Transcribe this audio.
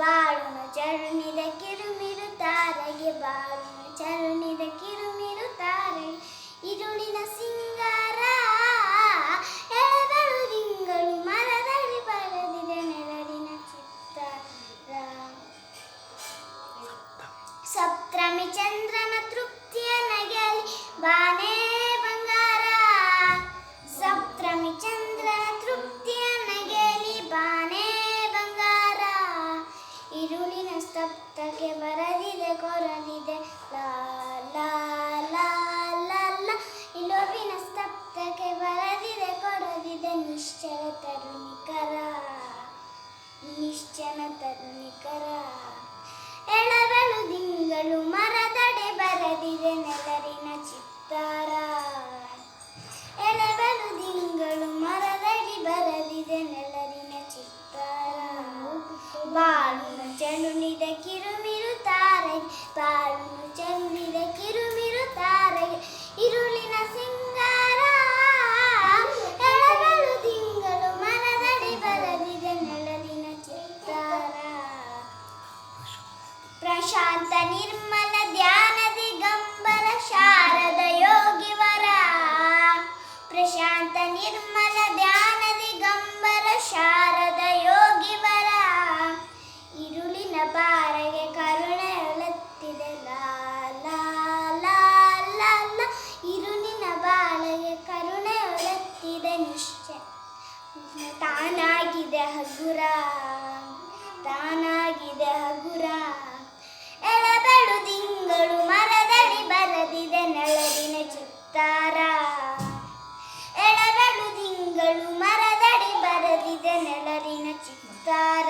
ಬಾಳುನು ಚರುಣಿದ ಕಿರುಮಿರು ತಾರಗೆ ಬಾಳುನ ಚರುಣಿದ ಕಿರುಮಿರು ಸಪ್ತಮಿ ಚಂದ್ರನ ತೃಪ್ತಿಯ ನಗೆಯಲ್ಲಿ ಬಾನೇ ಬಂಗಾರ. ಸಪ್ತಮಿ ಚಂದ್ರನ ತೃಪ್ತಿಯ ನಗೆಯಲ್ಲಿ ಬಾನೇ ಬಂಗಾರ. ಇರುಳಿನ ಸ್ತಬ್ಧಕ್ಕೆ ಬರದಿದೆ ಕೊರಲಿದೆ ಲಾ జనునిద ಕಿರುಮಿರು ತಾರೆ పాడును జనునిద ಕಿರುಮಿರು ತಾರೆ. ಇರುಳಿನ ಸಿಂಗಾರ ಎಳಗಲು ತಿಂಗಳು, ಮನದಡಿ ಬರಲಿದೆ ನೆಲದಿನ ಚಿತ್ತಾರ. ಪ್ರಶಾಂತ ನಿರ್ಮಲ ಧ್ಯಾನದಿ ಗಂಬರ ಶಾರದ ಯೋಗಿವರ ಪ್ರಶಾಂತ ನಿರ್ಮಲ ಧ್ಯಾನದಿ ಗಂಬರ ಶಾರ ತಾನಾಗಿದೆ ಹಗುರ ತಾನಾಗಿದೆ ಹಗುರ. ಎಳೆಬಳು ತಿಂಗಳು ಮರದಡಿ ಬರದಿದೆ ನೆಳದಿನ ಚಿತ್ತಾರ. ಎಳೆಬಳು ತಿಂಗಳು ಮರದಡಿ ಬರದಿದೆ ನೆಳದಿನ ಚಿತ್ತಾರ.